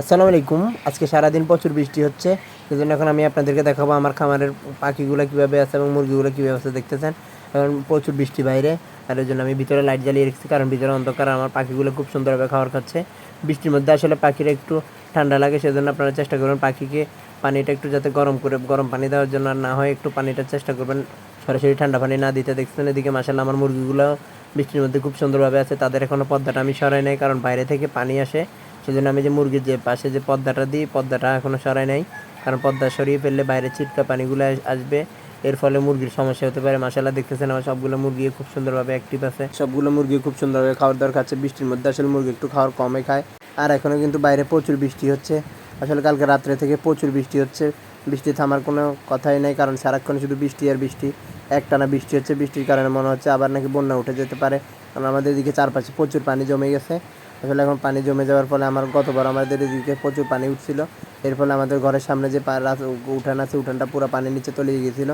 আসসালামু আলাইকুম। আজকে সারাদিন প্রচুর বৃষ্টি হচ্ছে। সেজন্য এখন আমি আপনাদেরকে দেখাবো আমার খামারের পাখিগুলো কীভাবে আছে এবং মুরগিগুলো কীভাবে আছে, দেখতেছেন? এখন প্রচুর বৃষ্টি বাইরে। আর ওই জন্য আমি ভিতরে লাইট জ্বালিয়ে রেখেছি, কারণ ভিতরে অন্ধকার, আমার পাখিগুলো খুব সুন্দরভাবে খাবার খাচ্ছে। বৃষ্টির মধ্যে আসলে পাখির একটু ঠান্ডা লাগে, সেজন্য আপনারা চেষ্টা করবেন পাখিকে পানিটা একটু যাতে গরম করে, গরম পানি দেওয়ার জন্য আর না হয় একটু পানিটা চেষ্টা করবেন সরাসরি ঠান্ডা পানি না দিতে। দেখছেন এদিকে মাসাল্লাহ আমার মুরগিগুলো বৃষ্টির মধ্যে খুব সুন্দরভাবে আছে, তাদের এখনও পর্দাটা আমি সরাই নাই, কারণ বাইরে থেকে পানি আসে। সেজন্য আমি যে মুরগির যে পাশে যে পর্দাটা দিই পর্দাটা এখনও সরাই নাই। কারণ পর্দা সরিয়ে ফেললে বাইরে ছিটকা পানিগুলো আসবে। এর ফলে মুরগির সমস্যা হতে পারে। মাসাল্লাহ দেখতেছেন আমার সবগুলো মুরগি খুব সুন্দরভাবে অ্যাক্টিভ আছে। সবগুলো মুরগি খুব সুন্দরভাবে খাওয়ার দাওয়ার খাচ্ছে বৃষ্টির মধ্যে আসলে মুরগি একটু খাওয়ার কমে খায়। আর এখনও কিন্তু বাইরে প্রচুর বৃষ্টি হচ্ছে। আসলে কালকে রাত্রে থেকে প্রচুর বৃষ্টি হচ্ছে। বৃষ্টি থামার কোনো কথাই নেই, কারণ সারাক্ষণ শুধু বৃষ্টি আর বৃষ্টি। একটানা বৃষ্টি হচ্ছে। বৃষ্টির কারণে মনে হচ্ছে আবার নাকি বন্যা উঠে যেতে পারে। কারণ আমাদের এদিকে চারপাশে প্রচুর পানি জমে গেছে। আসলে এখন পানি জমে যাওয়ার ফলে আমার গতবার আমাদের এদিকে প্রচুর পানি উঠছিল। এর ফলে আমাদের ঘরের সামনে যে উঠান আছে, উঠানটা পুরো পানির নিচে তলিয়ে গিয়েছিল।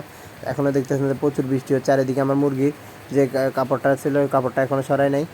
এখনও দেখতেছেন যে প্রচুর বৃষ্টি হচ্ছে। চারিদিকে আমার মুরগির যে কাপড়টা ছিল, ওই কাপড়টা এখনও সরাই নাই।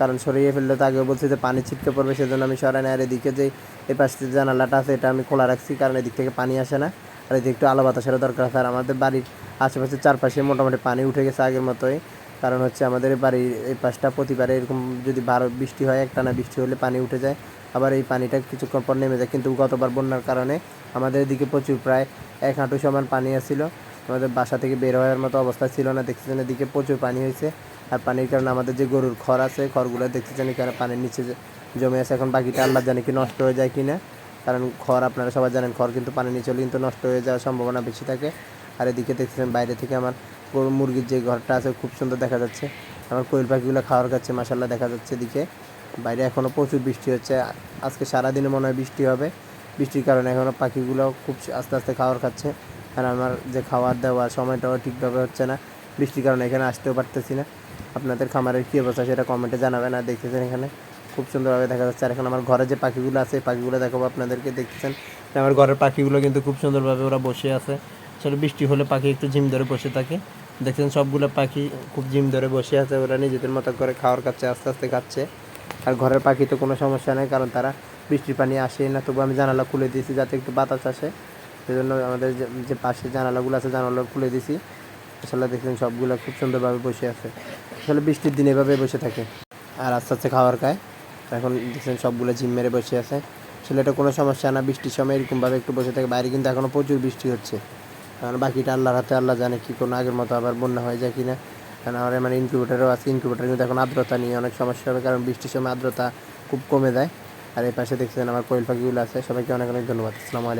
কারণ সরিয়ে ফেললে তো আগেও বলছি যে পানি ছিটকে পড়বে, সেজন্য আমি সরাই নাই। আর এদিকে যে এই পাশে জানালাটা আছে, এটা আমি খোলা রাখছি, কারণ এদিক থেকে পানি আসে না। আর এদিকে একটু আলো বাতাসের দরকার আছে। আর আমাদের বাড়ির আশেপাশে চারপাশে মোটামুটি পানি উঠে গেছে আগের মতোই। কারণ হচ্ছে আমাদের বাড়ির এই পাশটা প্রতিবারে এরকম যদি বারো বৃষ্টি হয়, একটানা বৃষ্টি হলে পানি উঠে যায়। আবার এই পানিটা কিছুক্ষণ পর নেমে যায়। কিন্তু গতবার বন্যার কারণে আমাদের এদিকে প্রচুর প্রায় এক হাঁটু সমান পানি আসছিল আমাদের বাসা থেকে বের হওয়ার মতো অবস্থা ছিল না। দেখতেছেন এদিকে প্রচুর পানি হয়েছে। আর পানির কারণে আমাদের যে গরুর খড় আছে, খড়গুলো দেখতেছেন এখানে পানির নিচে জমে আছে। এখন বাকিটা আল্লাহ জানে কি নষ্ট হয়ে যায় কি না কারণ খড় আপনারা সবাই জানেন, খড় কিন্তু পানির নিচে হলে কিন্তু নষ্ট হয়ে যাওয়ার সম্ভাবনা বেশি থাকে। আর এদিকে দেখতেছেন বাইরে থেকে আমার গরু মুরগির যে ঘরটা আছে, খুব সুন্দর দেখা যাচ্ছে। আমার কোয়েল পাখিগুলো খাওয়ার খাচ্ছে মাসাল্লাহ দেখা যাচ্ছে এদিকে। বাইরে এখনও প্রচুর বৃষ্টি হচ্ছে। আজকে সারাদিনে মনে হয় বৃষ্টি হবে। বৃষ্টির কারণে এখনও পাখিগুলো খুব আস্তে আস্তে খাওয়ার খাচ্ছে। আর আমার যে খাওয়ার দেওয়ার সময়টাও ঠিকভাবে হচ্ছে না। বৃষ্টির কারণে এখানে আসতেও পারতেছি না। আপনাদের খামারের কী অবস্থা সেটা কমেন্টে জানাবেন আর দেখতেছেন এখানে। খুব সুন্দরভাবে দেখা যাচ্ছে। আর এখন আমার ঘরে যে পাখিগুলো আছে পাখিগুলো দেখাবো আপনাদেরকে। দেখতেছেন আমার ঘরের পাখিগুলো কিন্তু খুব সুন্দরভাবে ওরা বসে আছে। আসলে বৃষ্টি হলে পাখি একটু জিম ধরে বসে থাকে। দেখছেন সবগুলো পাখি খুব জিম ধরে বসে আছে, ওরা নিজেদের মতো করে খাওয়ার খাচ্ছে আস্তে আস্তে খাচ্ছে। আর ঘরের পাখি তো কোনো সমস্যা নেই, কারণ তারা বৃষ্টির পানি আসে না, তবু আমি জানালা খুলে দিয়েছি যাতে একটু বাতাস আসে। সেজন্য আমাদের যে- পাশে জানালাগুলো আছে, জানালা খুলে দিয়েছি। আসলে দেখছেন সবগুলো খুব সুন্দরভাবে বসে আছে। আসলে বৃষ্টির দিন এভাবে বসে থাকে। আর আস্তে আস্তে খাওয়ার খায়। এখন দেখছেন সবগুলো জিম মেরে বসে আছে। আসলে এটা কোনো সমস্যা না, বৃষ্টির সময় এরকমভাবে একটু বসে থাকে। বাইরে কিন্তু এখনও প্রচুর বৃষ্টি হচ্ছে। কারণ বাকিটা আল্লাহর হাতে আল্লাহ জানে কি কোনো আগের মতো আবার বন্যা হয়ে যায় কিনা। কারণ আমার মানে ইনকিউবেটারও আছে ইনকিউবেটার কিন্তু এখন আর্দ্রতা নিয়ে অনেক সমস্যা হবে, কারণ বৃষ্টির সময় আর্দ্রতা খুব কমে যায়। আর এই পাশে দেখছেন আমার কোয়েল পাখিগুলো আছে, সবাইকে অনেক অনেক ধন্যবাদ। আসসালামু আলাইকুম।